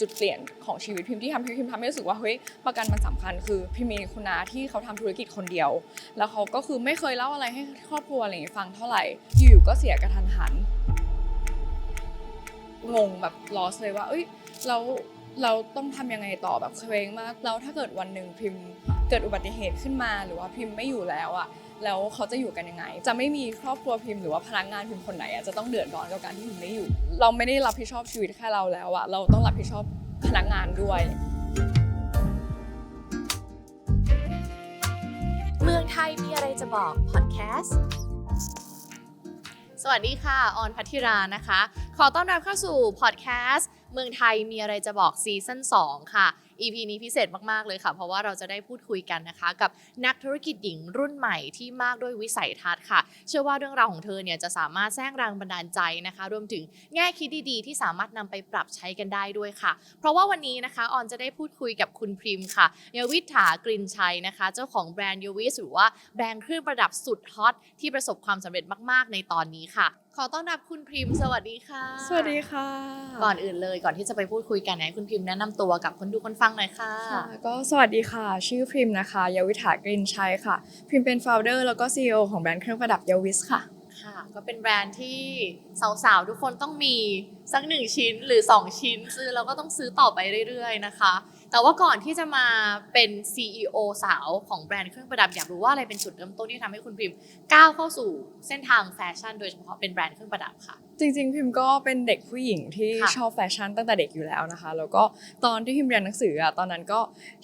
จุดเปลี่ยนของชีวิตพิมพ์ที่ทำพิมพ์ทำให้รู้สึกว่าเฮ้ยประกันมันสำคัญ คือพิมมีคุณนาที่เขาทำธุรกิจคนเดียว แล้วเขาก็คือไม่เคยเล่าอะไรให้ครอบครัวอะไรอย่างเงี้ฟังเท่าไหร่อยู่ๆก็เสียกระทันหันงงแบบลอสเลยว่าเอ้ยเราเราต้องทำยังไงต่อแบบเคว้งมากแล้วถ้าเกิดวันหนึ่งพิมพ์เกิดอุบัติเหตุขึ้นมาหรือว่าพิมพ์ไม่อยู่แล้วอะ แล้วเขาจะอยู่กันยังไง จะไม่มีครอบครัวพิมพ์หรือว่าพนักงานพิมพ์คนไหนอะจะต้องเดือดร้อนกับการที่พิมพ์ไม่อยู่ เราไม่ได้รับผิดชอบชีวิตแค่เราแล้วอะเราต้องรับผิดชอบพนักงานด้วย เมืองไทยมีอะไรจะบอกพอดแคสต์สวัสดีค่ะ ออนพัทธิรานะคะ ขอต้อนรับเข้าสู่พอดแคสต์เมืองไทยมีอะไรจะบอกซีซั่น2ค่ะ EP นี้พิเศษมากๆเลยค่ะ เพราะว่าเราจะได้พูดคุยกันนะคะ กับนักธุรกิจหญิงรุ่นใหม่ที่มากด้วยวิสัยทัศน์ค่ะ เชื่อว่าเรื่องราวของเธอเนี่ยจะสามารถสร้างแรงบันดาลใจนะคะ รวมถึงแง่คิดดีๆ ที่สามารถนำไปปรับใช้กันได้ด้วยค่ะ เพราะว่าวันนี้นะคะออนจะได้พูดคุยกับคุณพริมค่ะยวิถากรินชัยนะคะ เจ้าของแบรนด์ยวิสหรือว่าแบรนด์เครื่องประดับสุดฮอตที่ประสบความสำเร็จมาก ๆ ในตอนนี้ค่ะ ขอต้อนรับคุณพริมสวัสดีค่ะ สวัสดีค่ะ ก่อนอื่นเลยก่อนที่จะไปพูดคุยกันให้คุณพิมพ์แนะนำตัวกับคนดูคนฟังหน่อยค่ะ ค่ะก็สวัสดีค่ะ ชื่อพริมนะคะ ยาวิถากรินชัยค่ะพริมเป็น founder แล้วก็ CEO ของแบรนด์เครื่องประดับยาวิสค่ะ ค่ะ ก็เป็นแบรนด์ที่สาวๆ ทุกคนต้องมีสักหนึ่งชิ้นหรือ 2 ชิ้น ซื้อแล้วก็ต้องซื้อต่อไปเรื่อยๆนะคะ แต่ว่าก่อนที่จะมาเป็น CEO สาวของแบรนด์เครื่องประดับอยากรู้ว่าอะไรเป็นจุดเริ่มต้นที่ทำให้คุณพิมพ์ก้าวเข้าสู่เส้นทางแฟชั่นโดยเฉพาะเป็นแบรนด์เครื่องประดับค่ะ จริง ๆ พิมก็เป็นเด็กผู้หญิงที่ค่ะชอบแฟชั่นตั้งแต่เด็กอยู่แล้วนะคะ แล้วก็ตอนที่พิมเรียนหนังสืออะตอนนั้นก็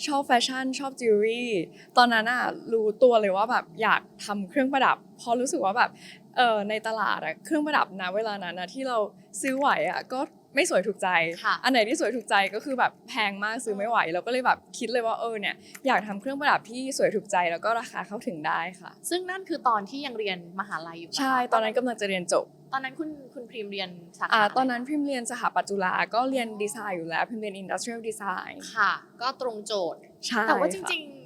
ชอบแฟชั่นชอบจิวเวลรี่ตอนนั้นอะรู้ตัวเลยว่าแบบอยากทำเครื่องประดับเพราะรู้สึกว่าแบบเออในตลาดอะเครื่องประดับนะเวลานั้นนะที่เราซื้อไหวอะก็ ไม่สวยถูกใจค่ะอันไหนที่สวยถูกใจก็คือแบบแพงมากซื้อไม่ไหว เราก็เลยแบบคิดเลยว่าเออเนี่ยอยากทำเครื่องประดับที่สวยถูกใจแล้วก็ราคาเข้าถึงได้ค่ะ ซึ่งนั่นคือตอนที่ยังเรียนมหาลัยอยู่ปะคะใช่ ตอนนั้นกำลังจะเรียนจบ ตอนนั้นคุณคุณพิมพ์เรียนสาขาอ่าอะไรตอนนั้นพิมเรียนสถาปัตย์จุฬาก็เรียนดีไซน์อยู่แล้วพิมเรียน industrial design ค่ะ ก็ตรงโจทย์ใช่แต่ว่าจค่ะริงๆ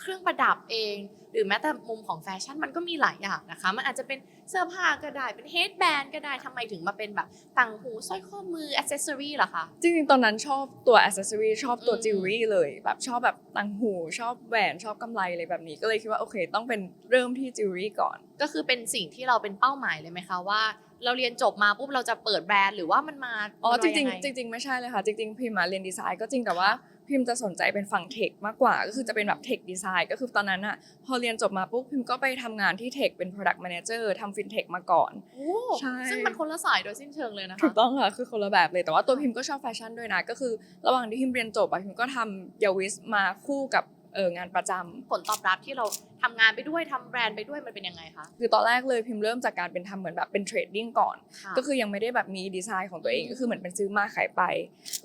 เครื่องประดับเอง หรือแม้แต่มุมของแฟชั่นมันก็มีหลายอย่างนะคะ มันอาจจะเป็นเสื้อผ้าก็ได้เป็นเฮดแบนก็ได้ทำไมถึงมาเป็นแบบต่างหูสร้อยข้อมืออ c เซสซอรี่ล่ะคะ จริงๆ ตอนนั้นชอบตัว accessory ชอบตัวอืม jewelry เลยแบบชอบแบบตังหูชอบแหวนชอบกำไรอะไรแบบนี้ก็เลยคิดว่าโอเค ต้องเป็นเริ่มที่ jewelry ก่อน ก็คือเป็นสิ่งที่เราเป็นเป้าหมายเลยไหมคะว่า เราเรียนจบมาปุ๊บเราจะเปิดแบรนด์หรือว่ามันมาอ๋อมันจมาริงยัไๆจริง ๆ ไม่ใช่เลยค่ะ จริงๆพิมมาเรียนดีไซน์ก็จริงแต่ว่า พิมจะสนใจเป็นฝั่งเทคมากกว่า ก็คือจะเป็นแบบเทคดีไซน์ก็คือตอนนั้นอะพอเรียนจบมาปุ๊บพิมก็ไปทำงานที่เทคเป็น product manager ทำฟินเทคมาก่อนโอ้ใช่ซึ่งมันคนละสายโดยสิ้นเชิงเลยนะคะถูกต้องค่ะคือคนละแบบเลยแต่ว่าตัวพิมก็ชอบแฟชั่นด้วยนะก็คือ ระหว่างที่พิมเรียนจบอะพิมก็ทำยาวิสมาคู่กับ เอองานประจำผลตอบรับที่เราทำงานไปด้วยทำแบรนด์ไปด้วยมันเป็นยังไงคะ คือตอนแรกเลยพิมเริ่มจากการเป็นทำเหมือนแบบเป็นเทรดดิ้งก่อนะก็คือยังไม่ได้แบบมีดีไซน์ของตัวเองอืมก็คือเหมือนเป็นซื้อมาขายไป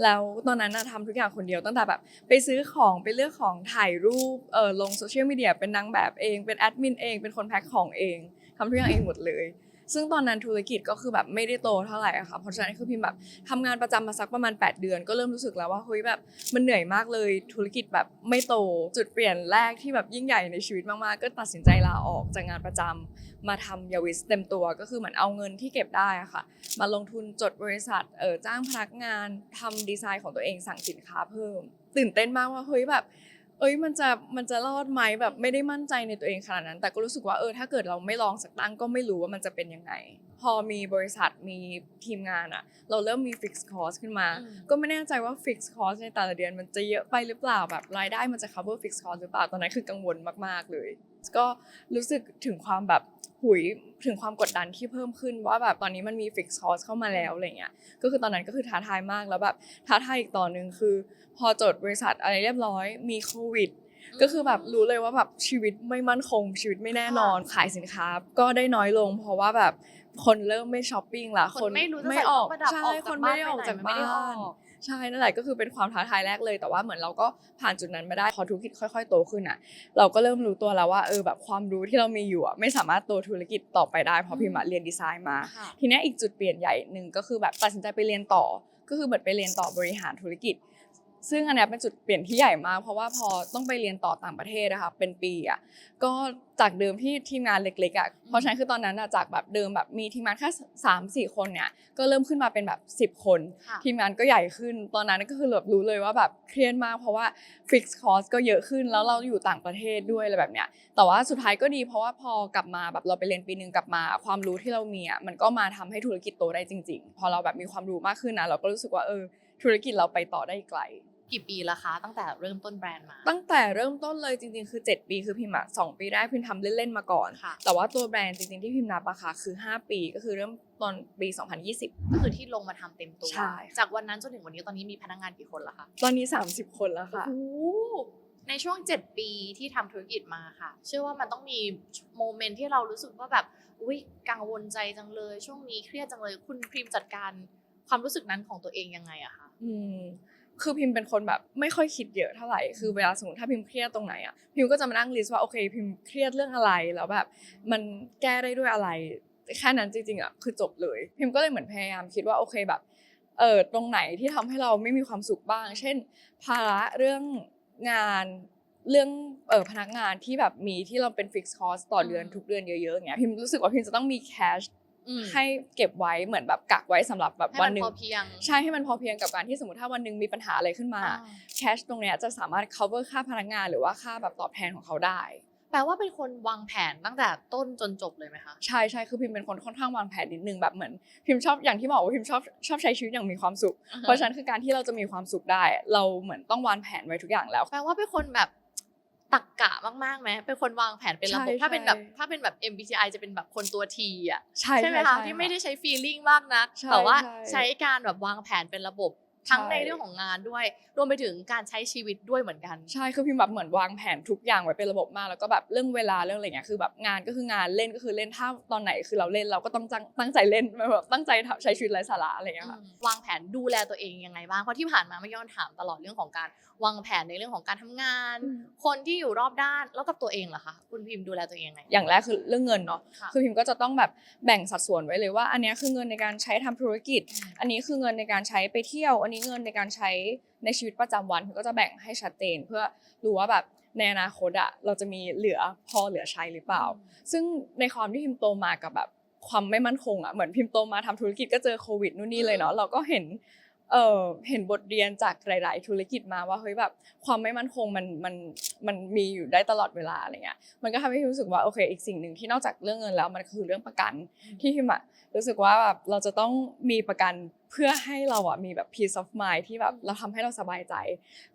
แล้วตอนนั้นน่ะทำทุกอย่างคนเดียวตั้งแต่แบบไปซื้อของไปเลือกของถ่ายรูปเออลงโซเชียลมีเดียเป็นนางแบบเอง เป็นแอดมินเองเป็นคนแพ็คของเองทำทุกอย่างเองหมดเลย ซึ่งตอนนั้นธุรกิจก็คือแบบไม่ได้โตเท่าไหร่อะค่ะเพราะฉะนั้นคือพิมแบบทำงานประจำมาสักประมาณ 8 เดือน ก็เริ่มรู้สึกแล้วว่าเฮ้ยแบบมันเหนื่อยมากเลยธุรกิจแบบไม่โตจุดเปลี่ยนแรกที่แบบยิ่งใหญ่ในชีวิตมากๆ ก็ตัดสินใจลาออกจากงานประจำมาทำยาวิสเต็มตัวก็คือเหมือนเอาเงินที่เก็บได้อะค่ะ มาลงทุนจดบริษัทเออจ้างพนักงานทำดีไซน์ของตัวเองสั่งสินค้าเพิ่ม ตื่นเต้นมากว่าเฮ้ยแบบ เอ้ยมันจะมันจะรอดไหมแบบไม่ได้มั่นใจในตัวเองขนาดนั้น แต่ก็รู้สึกว่าเออถ้าเกิดเราไม่ลองสักตั้งก็ไม่รู้ว่ามันจะเป็นยังไง พอมีบริษัทมีทีมงานอะเราเริ่มมีฟิกซ์คอสขึ้นมาอืมก็ไม่แน่ใจว่าฟิกซ์คอสในแต่ละเดือนมันจะเยอะไปหรือเปล่าแบบรายได้มันจะ cover fixed cost หรือเปล่าตอนนั้นคือกังวลมากๆเลย ก็รู้สึกถึงความแบบหุยถึงความกดดันที่เพิ่มขึ้นว่าแบบตอนนี้มันมีฟิกซ์คอสเข้ามาแล้วอะไรเงี้ยก็คือตอนนั้นก็คือท้าทายมากแล้วแบบท้าทายอีกต่อหนึ่งคือ พอจดบริษัทอะไรเรียบร้อยมีโควิดก็คือแบบรู้เลยว่าแบบชีวิตไม่มั่นคงชีวิตไม่แน่นอนขายสินค้าก็ได้น้อยลง เพราะว่าแบบ คนเริ่มไม่ช้อปปิ้งละคนไม่รู้จะไม่ใส่ออกเครื่องประดับใช่ออกคจากนบ้าไม่นได้ออกจากไปไหนไม่ได้บ้าอนอกใช่นั่นแหละก็คือเป็นความท้าทายแรกเลย แต่ว่าเหมือนเราก็ผ่านจุดนั้นมาได้พอธุรกิจค่อยๆโตขึ้นอะ เราก็เริ่มรู้ตัวแล้วว่าเออแบบความรู้ที่เรามีอยู่อะไม่สามารถโตธุรกิจต่อไปได้เพราะพิมอะเรียนดีไซน์มาค่ะทีเนี้ยอีกจุดเปลี่ยนใหญ่หนึ่งก็คือแบบตัดสินใจไปเรียนต่อ ก็คือเหมือนไปเรียนต่อบริหารธุรกิจ ซึ่งอันเนี้ยเป็นจุดเปลี่ยนที่ใหญ่มาก เพราะว่าพอต้องไปเรียนต่อต่างประเทศนะคะเป็นปีอะก็จากเดิมที่ทีมงานเล็กๆอะเพราะฉะนั้นคือตอนนั้นอะจากแบบเดิมแบบมีทีมงานแค่สามสี่คนเนี่ยก็เริ่มขึ้นมาเป็นแบบสิบ10 คนค่ะทีมงานก็ใหญ่ขึ้น ตอนนั้นก็คือแบบรู้เลยว่าแบบเครียดมากเพราะว่าฟิกซ์คอสก็เยอะขึ้นแล้วเราอยู่ต่างประเทศด้วยอะไรแบบเนี้ยแต่ว่าสุดท้ายก็ดีเพราะว่าพอกลับมาแบบเราไปเรียนปีหนึ่งกลับมา ความรู้ที่เรามีอะมันก็มาทำให้ธุรกิจโตได้จริง ๆ พอเราแบบมีความรู้มากขึ้นนะเราก็รู้สึกว่าเออธุรกิจเราไปต่อได้ไกล กี่ปีแล้วคะตั้งแต่เริ่มต้นแบรนด์มา ตั้งแต่เริ่มต้นเลยจริงๆ คือ 7 ปีคือพิมพ์อะสองปีแรกพิมพ์ทำเล่นๆมาก่อนค่ะแต่ว่าตัวแบรนด์จริงๆที่พิมพ์นับอะค่ะคือ 5 ปีก็คือเริ่มตอนปี 2020 ก็คือที่ลงมาทำเต็มตัวใช่จากวันนั้นจนถึงวันนี้ตอนนี้มีพนักงานกี่คนแล้วคะ ตอนนี้ 30 คนแล้วค่ะโอ้โหในช่วง 7 ปีที่ทำธุรกิจมาค่ะ เชื่อว่ามันต้องมีโมเมนต์ที่เรารู้สึกว่าแบบอุ้ยกังวลใจจังเลย ช่วงนี้เครียดจังเลยคุณพรีมจัดการความรู้สึกนั้นของตัวเองยังไงอะคะอืม คือพิมพ์เป็นคนแบบไม่ค่อยคิดเยอะเท่าไหร่ คือเวลาสมมติถ้าพิมพ์เครียดตรงไหนอะพิมพ์ก็จะมานั่งลิสต์ว่าโอเคพิมพ์เครียดเรื่องอะไรแล้วแบบมันแก้ได้ด้วยอะไรแค่นั้นจริงๆอะคือจบเลย พิมพ์ก็เลยเหมือนพยายามคิดว่าโอเคแบบเออตรงไหนที่ทำให้เราไม่มีความสุขบ้าง เช่น ภาระเรื่องงานเรื่องเออพนักงานที่แบบมีที่เราเป็นฟิกซ์คอสต่อเดือนทุกเดือนเยอะๆอย่างเงี้ยพิมรู้สึกว่าพิมจะต้องมีแคชอืม ให้เก็บไว้เหมือนแบบกักไว้สำหรับแบบให้วัมันนหนึ่งพอเพียงใช่ให้มันพอเพียงกับการที่สมมติถ้าวันหนึ่งมีปัญหาอะไรขึ้นมาอ่าแคชตรงเนี้ยจะสามารถ cover ค่าพนักงานหรือว่าค่าแบบตอบแทนของเขาได้แปลว่าเป็นคนวางแผนตั้งแต่ต้นจนจบเลยไหมคะใช่ใช่คือพิมเป็นคนค่อนข้างวางแผนนิดนึงแบบเหมือนพิมชอบอย่างที่บอกว่าพิมชอบชอบใช้ชีวิตอย่างมีความสุข เพราะฉะนั้นคือการที่เราจะมีความสุขได้ เราเหมือนต้องวางแผนไว้ทุกอย่างแล้วแปลว่าเป็นคนแบบ ตักกะมากๆไหมเป็นคนวางแผนเป็นระบบ ใช่ถ้าเป็นแบบใช่ถ้าเป็นแบบ MBTI จะเป็นแบบคนตัวทีอะใช่ใช่ไหมคะที่ไม่ได้ใช้ feeling มากนัก ใช่แต่ว่าใช่ ใช้การแบบวางแผนเป็นระบบ ทั้งใช่ในเรื่องของงานด้วย รวมไปถึงการใช้ชีวิตด้วยเหมือนกัน ใช่คือพิมแบบเหมือนวางแผนทุกอย่างไว้เป็นระบบมากแล้วก็แบบเรื่องเวลาเรื่องอะไรเงี้ยคือแบบงานก็คืองานเล่นก็คือเล่นถ้าตอนไหนคือเราเล่นเราก็ต้องตั้งตั้งใจเล่นแบบตั้งใจทำใช้ชีวิตไร้สาระอะไรเงี้ยค่ะวางแผนดูแลตัวเองยังไงบ้างเพราะที่ผ่านมาไม่ย้อนถามตลอดเรื่องของการวางแผนในเรื่องของการทำงานอืมคนที่อยู่รอบด้านแล้วกับตัวเองล่ะคะคุณพิมพ์ดูแลตัวเองยังไงอย่างแรกคือเรื่องเงินเนาะค่ะคือพิมก็จะต้องแบบแบ่งสัดส่วนไว้เลยว่า อันเนี้ยคือเงินในการใช้ทำธุรกิจอืมอันนี้คือเงินในการใช้ไปเที่ยวอันนี้เงินในการใช้ในชีวิตประจำวันพิมก็จะแบ่งให้ชัดเจน เพื่อรู้ว่าแบบในอนาคตอะเราจะมีเหลือพอเหลือใช้หรือเปล่า ซึ่งในความที่พิมโตมากับแบบความไม่มั่นคงอะเหมือนพิมโตมาทำธุรกิจก็เจอโควิดนู่นนี่เลยเนาะเราก็เห็นเออเห็นบทเรียนจากหลาย ๆ ธุรกิจมาว่าเฮ้ยแบบความไม่มั่นคงมันมันมันมีอยู่ได้ตลอดเวลาอะไรเงี้ยมันก็ทำให้พิมรู้สึกว่าโอเคอีกสิ่งหนึ่งที่นอกจากเรื่องเงินแล้วมันคือเรื่องประกันที่พิมอะรู้สึกว่าแบบเราจะต้องมีประกันเพื่อให้เราอะมีแบบ peace of mind ที่แบบเราทำให้เราสบายใจ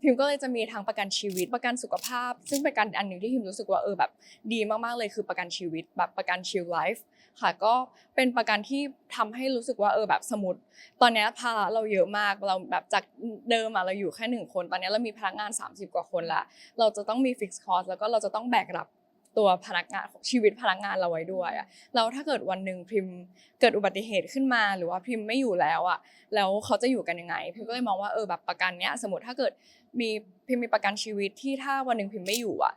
พิมก็เลยจะมีทั้งประกันชีวิตประกันสุขภาพ ซึ่งเป็นการอันหนึ่งที่พิมรู้สึกว่าเออแบบดีมากๆเลยคือประกันชีวิตแบบประกันชิลไลฟ์ค่ะก็เป็นประกันที่ทำให้รู้สึกว่าเออแบบสมมติตอนเนี้ยภาระเราเยอะมากเราแบบจากเดิมอะเราอยู่แค่หนึ่งคน ตอนเนี้ยเรามีพนักงาน 30 กว่าคนละเราจะต้องมีฟิกซ์คอสแล้วก็เราจะต้องแบกรับ ตัวพนักงานชีวิตพนักงานเราไว้ด้วยอะแล้วถ้าเกิดวันหนึ่งพิมเกิดอุบัติเหตุขึ้นมา หรือว่าพิมไม่อยู่แล้วอะแล้วเขาจะอยู่กันยังไง พิมก็เลยมองว่าเออแบบประกันเนี้ยสมมติถ้าเกิดมีพิมมีประกันชีวิตที่ถ้าวันหนึ่งพิมไม่อยู่อะ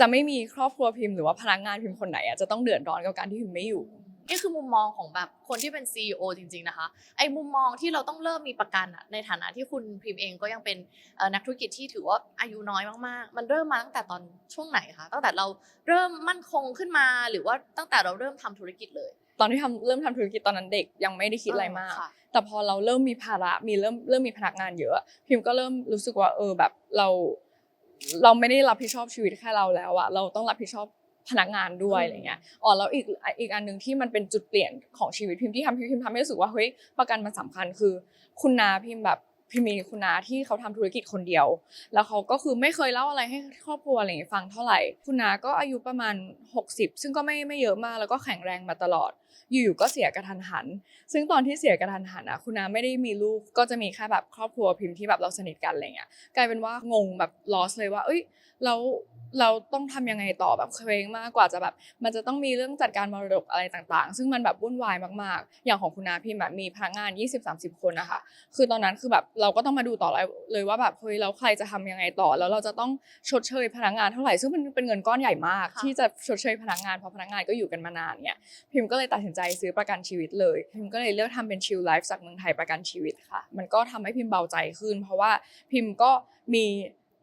จะไม่มีครอบครัวพิมหรือว่าพนักงานพิมคนไหนอะจะต้องเดือดร้อนกับการที่พิมไม่อยู่ นี่คือมุมมองของแบบคนที่เป็น CEO จริง ๆนะคะ ไอ้มุมมองที่เราต้องเริ่มมีประกันอะในฐานะที่คุณพิมพ์เองก็ยังเป็นเอ่อนักธุรกิจที่ถือว่าอายุน้อยมากๆ มันเริ่มมาตั้งแต่ตอนช่วงไหนคะตั้งแต่เราเริ่มมั่นคงขึ้นมาหรือว่าตั้งแต่เราเริ่มทำธุรกิจเลย ตอนที่ทำเริ่มทำธุรกิจตอนนั้นเด็กยังไม่ได้คิดอะไรมากค่ะแต่พอเราเริ่มมีภาระมีเริ่มเริ่มมีพนักงานเยอะ พิมก็เริ่มรู้สึกว่าเออแบบเราเราไม่ได้รับผิดชอบชีวิตแค่เราแล้วอะเราต้องรับผิดชอบ พนักงานด้วยอืมอะไรเงี้ยอ๋อแล้วอีกอีกอันหนึ่งที่มันเป็นจุดเปลี่ยนของชีวิตพิมที่ทำให้พิมทำให้รู้สึกว่าเฮ้ยประกันมันสำคัญคือ คุณนาพิมแบบพิมมีคุณนาที่เขาทำธุรกิจคนเดียว แล้วเขาก็คือไม่เคยเล่าอะไรให้ครอบครัวอะไรอย่างเงี้ยฟังเท่าไหร่ คุณนาก็อายุประมาณ 60 ซึ่งก็ไม่ไม่เยอะมากแล้วก็แข็งแรงมาตลอด อยู่ๆก็เสียกระทันหัน ซึ่งตอนที่เสียกระทันหันอะคุณนาไม่ได้มีลูกก็จะมีแค่แบบครอบครัวพิมพ์ที่แบบเราสนิทกันอะไรเงี้ยกลายเป็นว่างงแบบลอสเลยว่า เอ้ยแล้ว เราต้องทำยังไงต่อแบบเคว้งมากกว่าจะแบบ มันจะต้องมีเรื่องจัดการมรดกอะไรต่างๆ ซึ่งมันแบบวุ่นวายมากๆ อย่างของคุณนาพิมแบบมีพนักงาน 20-30 คนนะคะคือตอนนั้นคือแบบเราก็ต้องมาดูต่อเลยว่าแบบเฮ้ยแล้วใครจะทำยังไงต่อ แล้วเราจะต้องชดเชยพนักงานเท่าไหร่ซึ่งมันเป็นเงินก้อนใหญ่มากค่ะที่จะชดเชยพนักงานเพราะพนักงานก็อยู่กันมานานเนี่ยพิมก็เลยตัดสินใจซื้อประกันชีวิตเลยพิมก็เลยเลือกทำเป็นชิลไลฟ์จากเมืองไทยประกันชีวิตค่ะ มันก็ทำให้พิมเบาใจขึ้น เพราะว่าพิมก็มี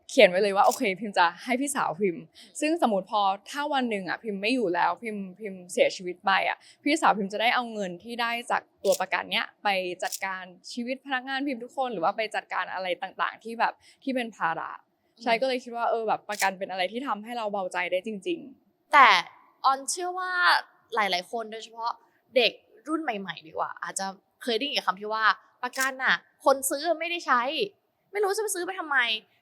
เขียนไว้เลยว่าโอเคพิมจะให้พี่สาวพิมซึ่งสมมติพอถ้าวันหนึ่งอะพิมไม่อยู่แล้วพิมพิมเสียชีวิตไปอะพี่สาวพิมจะได้เอาเงินที่ได้จากตัวประกันเนี้ยไปจัดการชีวิตพนักงานพิมทุกคน หรือว่าไปจัดการอะไรต่างๆ ที่แบบที่เป็นภาระใช่ก็เลยคิดว่าเออแบบประกันเป็นอะไรที่ทำให้เราเบาใจได้จริง ๆ แต่ออนเชื่อว่าหลาย ๆ คนโดยเฉพาะเด็กรุ่นใหม่ ๆ ดีกว่า อาจจะเคยได้ยินคำที่ว่าประกันน่ะ คนซื้อไม่ได้ใช้ ไม่รู้จะไปซื้อไปทำไม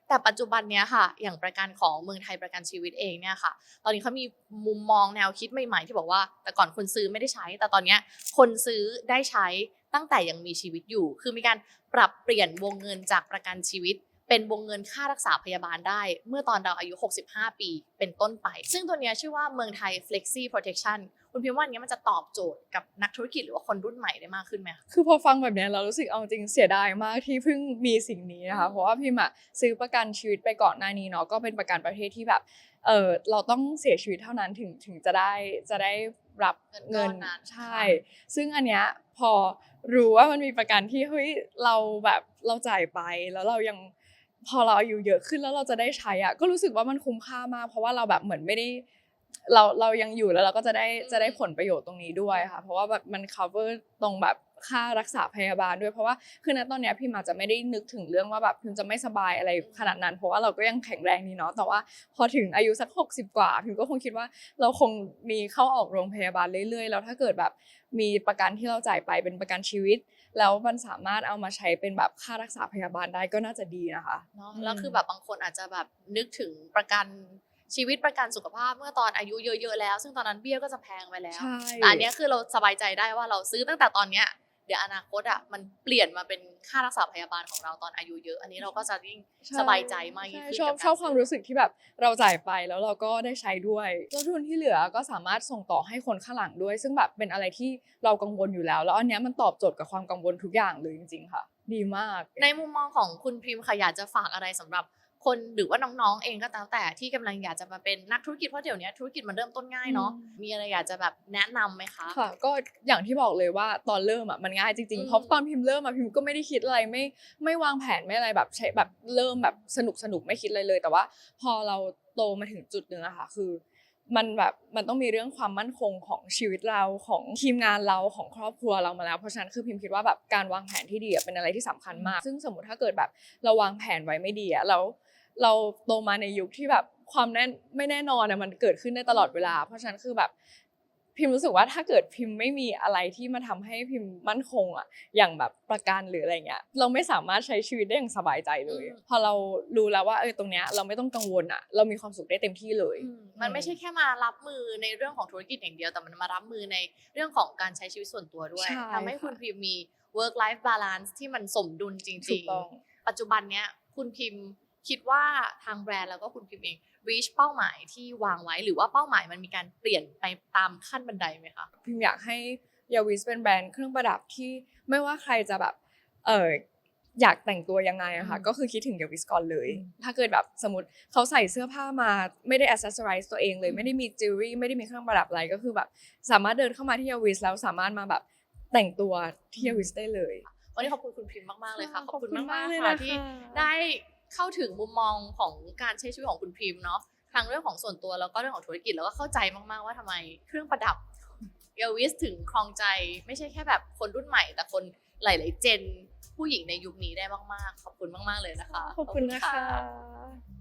แต่ปัจจุบันเนี้ยค่ะ อย่างประกันของเมืองไทยประกันชีวิตเองเนี่ยค่ะ ตอนนี้เขามีมุมมองแนวคิดใหม่ๆ ที่บอกว่า แต่ก่อนคนซื้อไม่ได้ใช้ แต่ตอนเนี้ยคนซื้อได้ใช้ตั้งแต่ยังมีชีวิตอยู่ คือมีการปรับเปลี่ยนวงเงินจากประกันชีวิต เป็นวงเงินค่ารักษาพยาบาลได้ เมื่อตอนเราอายุ 65 ปี เป็นต้นไป ซึ่งตัวเนี้ยชื่อว่าเมืองไทย Flexi Protection คุณพิมพ์ว่าอันเนี้ยมันจะตอบโจทย์กับนักธุรกิจหรือว่าคนรุ่นใหม่ได้มากขึ้นไหมคะคือพอฟังแบบเนี้ยเรารู้สึกเอาจริงเสียดายมากที่เพิ่งมีสิ่งนี้นะคะเพราะว่าพิมอะซื้อประกันชีวิตไปก่อนหน้านี้เนาะก็เป็นประกันประเภทที่แบบเออเราต้องเสียชีวิตเท่านั้นถึงถึงจะได้จะได้รับเงิเงินนก้อนนั้นใช่ ซึ่งอันเนี้ยพอรู้ว่ามันมีประกันที่เฮ้ยเราแบบเราจ่ายไปแล้วเรายังพอเราอายุเยอะขึ้นแล้วเราจะได้ใช้อะก็รู้สึกว่ามันคุ้มค่ามาก เพราะว่าเราแบบเหมือนไม่ได้ เราเรายังอยู่แล้วเราก็จะได้จะได้ผลประโยชน์ตรงนี้ด้วยค่ะ เพราะว่าแบบมัน cover ตรงแบบค่ารักษาพยาบาลด้วยเพราะว่าคือณตอนเนี้ยพิมอาจจะไม่ได้นึกถึงเรื่องว่าแบบพิมจะไม่สบายอะไรขนาดนั้น เพราะว่าเราก็ยังแข็งแรงดีเนาะแต่ว่าพอถึงอายุสัก 60 กว่าพิมก็คงคิดว่าเราคงมีเข้าออกโรงพยาบาลเรื่อยๆ แล้วถ้าเกิดแบบมีประกันที่เราจ่ายไปเป็นประกันชีวิต แล้วมันสามารถเอามาใช้เป็นแบบค่ารักษาพยาบาลได้ก็น่าจะดีนะคะเนาะอืมแล้วคือแบบบางคนอาจจะแบบนึกถึงประกัน ชีวิตประกันสุขภาพเมื่อตอนอายุเยอะๆแล้ว ซึ่งตอนนั้นเบี้ยก็จะแพงไปแล้วใช่แต่อันเนี้ยคือเราสบายใจได้ว่าเราซื้อตั้งแต่ตอนเนี้ยเดี๋ยวอนาคตอะมันเปลี่ยนมาเป็นค่ารักษาพยาบาลของเราตอนอายุเยอะ อันนี้เราก็จะยิ่งใช่สบายใจมากยิ่งใช่ขึ้นชอบกับกชอบความรู้สึกที่แบบเราจ่ายไปแล้วเราก็ได้ใช้ด้วยต้นทุนที่เหลือก็สามารถส่งต่อให้คนข้างหลังด้วย ซึ่งแบบเป็นอะไรที่เรากังวลอยู่แล้ว แล้วอันเนี้ยมันตอบโจทย์กับความกังวลทุกอย่างเลยจริง ๆ ค่ะ ดีมาก ในมุมมองของคุณพิมพ์ค่ะอยากจะฝากอะไรสำหรับ คนหรือว่าน้องๆเองก็ตามแต่ที่กำลังอยากจะมาเป็นนักธุรกิจเพราะเดี๋ยวนี้ธุรกิจมันเริ่มต้นง่ายเนาะอืมมีอะไรอยากจะแบบแนะนำไหมคะค่ะก็อย่างที่บอกเลยว่าตอนเริ่มอะมันง่ายจริงอืมๆเพราะตอนพิมพ์เริ่มอะพิมก็ไม่ได้คิดอะไรไม่ไม่วางแผนไม่อะไรแบบใช้แบบเริ่มแบบสนุกสนุกไม่คิดอะไรเลย แต่ว่า พอเราโตมาถึงจุดหนึ่งอะค่ะ คือมันแบบมันต้องมีเรื่องความมั่นคงของชีวิตเราของทีมงานเราของครอบครัวเรามาแล้ว เพราะฉะนั้นคือพิมคิดว่าแบบการวางแผนที่ดีอะเป็นอะไรที่สำคัญมาก ซึ่งสมมติถ้าเกิดแบบเราวางแผนไว้ไม่ดีอะแล้ว เราโตมาในยุคที่แบบความแน่นไม่แน่นอนอะมันเกิดขึ้นได้ตลอดเวลา เพราะฉะนั้นคือแบบพิมรู้สึกว่าถ้าเกิดพิมไม่มีอะไรที่มาทำให้พิมมั่นคงอะอย่างแบบประกันหรืออะไรเงี้ยเราไม่สามารถใช้ชีวิตได้อย่างสบายใจเลยอืมพอเรารู้แล้วว่าเออตรงเนี้ยเราไม่ต้องกังวลอะเรามีความสุขได้เต็มที่เลยอืมมันไม่ใช่แค่มารับมือในเรื่องของธุรกิจอย่างเดียวแต่มันมารับมือในเรื่องของการใช้ชีวิตส่วนตัวด้วยใช่ทำให้คุณค่ะพิมมี work life balance ที่มันสมดุลจถูริกงต้องๆ ปัจจุบันเนี้ยคุณพิม คิดว่าทางแบรนด์แล้วก็คุณพิมเอง reach เป้าหมายที่วางไว้หรือว่าเป้าหมายมันมีการเปลี่ยนไปตามขั้นบันไดไหมคะพิมอยากให้ยาวิสเป็นแบรนด์เครื่องประดับที่ไม่ว่าใครจะแบบเอออยากแต่งตัวยังไงอะค่ะอืมก็คือคิดถึงยาวิสก่อนเลยอืมถ้าเกิดแบบสมมติเขาใส่เสื้อผ้ามาไม่ได้อ c เซสซอริส์ตัวเองเลยอืมไม่ได้มีจิวเวลรี่ไม่ได้มีเครื่องประดับอะไรก็คือแบบสามารถเดินเข้ามาที่ยาวิสแล้วสามารถมาแบบแต่งตัวที่ยาวิสได้เลยวันนี้ขอบคุณคุณพิมมากๆเลยค่ะขอบคุณมากๆเลยค่ะนที่ได้ เข้าถึงมุมมองของการใช้ชีวิตของคุณพิมเนาะทั้งเรื่องของส่วนตัวแล้วก็เรื่องของธุรกิจแล้วก็เข้าใจมากๆว่าทำไมเครื่องประดับเอลวิสถึงครองใจไม่ใช่แค่แบบคนรุ่นใหม่ แต่คนหลาย ๆ เจนผู้หญิงในยุคนี้ได้มากๆ ขอบคุณมาก ๆ เลยนะคะ ขอบคุณนะคะ